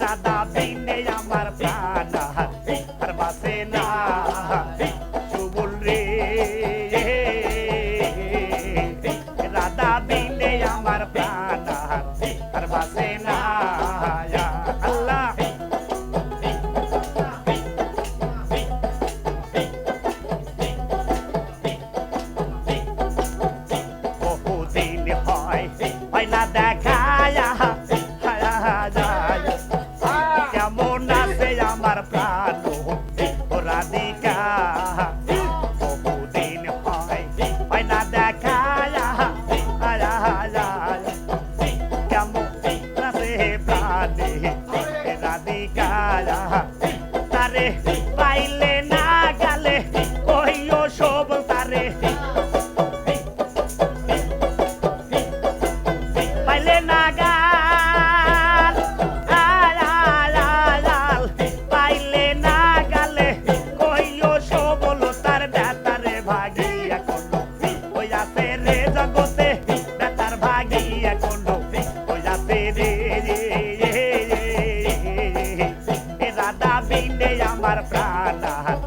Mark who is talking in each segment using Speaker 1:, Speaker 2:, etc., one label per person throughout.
Speaker 1: রাধা বিনে আমার প্রাণ আর বাসে না সুবুল রে। রাধা বিনে আমার প্রাণ রাধিকা বহুদিন হয় হয় না দেখায়। কেমন রাধিকা প্রাণ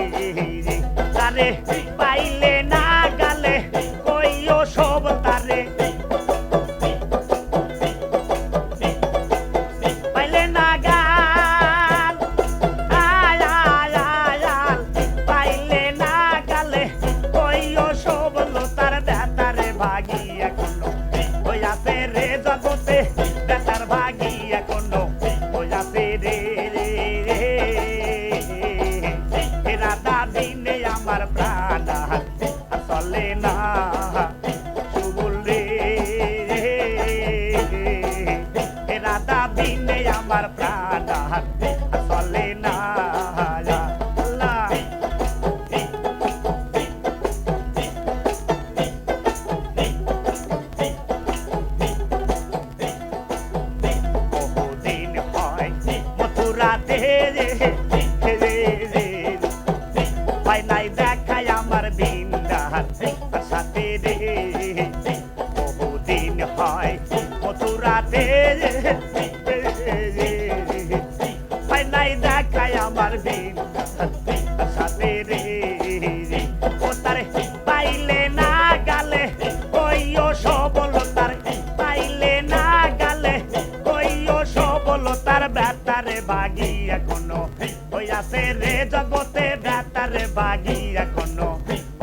Speaker 1: সাকারে তারে পাইলে না গালে আমার নাই দেখায় আমার বিন্দার সাথে রে। বহুদিন হয় মথুরাতে তারে পাইলে না গালে, কইও সবল তার পাইলে না গালে, কইও সবল তার বেতারে বাগি এখনও। ওই আছে রে জগতে বেতারে বাগি এখনও।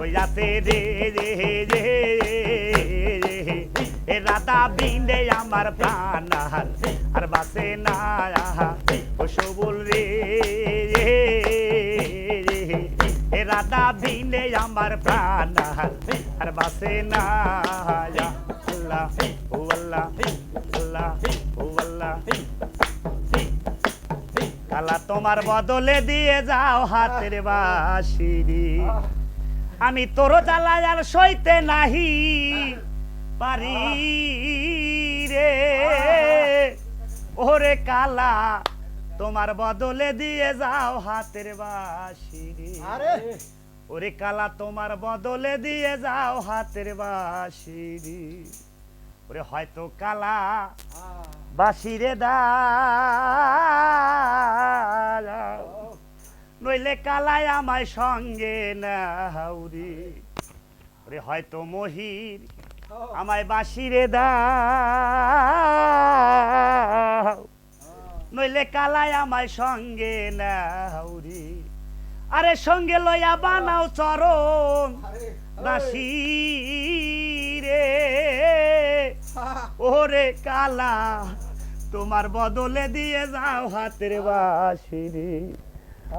Speaker 1: ওই আছে রে রে রে রাধা বিন্দে আমার প্রাণ আর বাসে না ও সবুল রে রাধা বিন্দে আমার প্রাণ। আর বাসে না আল্লাহ তোমার বদলে দিয়ে যাও হাতের বাসিরি। আমি তোর জ্বালায় আর সইতে নাহি পারি রে। ওরে কালা তোমার বদলে দিয়ে যাও হাতের বাসিরি।
Speaker 2: আরে।
Speaker 1: ওরে কালা তোমার বদলে দিয়ে যাও হাতের বাসিরি ওরে হয়তো কালা বাসিরে দা নইলে কালায় আমায় সঙ্গে না ওরে হয়তো মহির আমায় বাসিরে দাও। নইলে কালায় আমায় সঙ্গে না আরে সঙ্গে লইয়া বানাও চরণ। বাসি রে। ওরে কালা তোমার বদলে দিয়ে যাও হাতের বাঁশিরি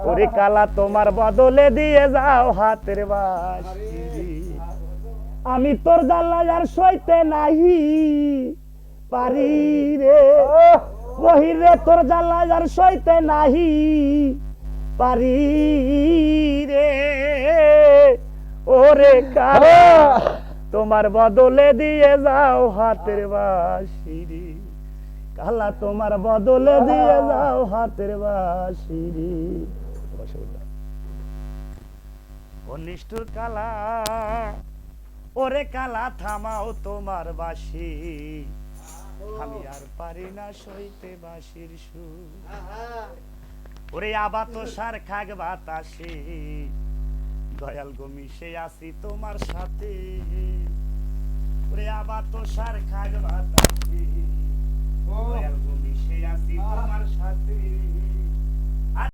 Speaker 1: ওরে কালা তোমার বদলে দিয়ে যাও হাতের বাঁশিরি আমি তোর জ্বালা আর সইতে নাহি পারি রে। বহিরে তোর জ্বালা আর সইতে নাহি পারি রে। ওরে কালা তোমার বদলে দিয়ে যাও হাতের বাঁশিরি কালা তোমার বদলে দিয়ে যাও হাতের বাঁশিরি ও নিষ্ঠুর কালা ওরে কালা থামাও তোমার বাঁশি। আমি আর পারি না সইতে বাসির সুর। ওরে আবা তো সার খাগ বাতাসে। দয়াল গো মিশে আসি তোমার সাথে। ওরে আবা তো সার খাগ বাতাসে। দয়াল গো মিশে আসি তোমার সাথে।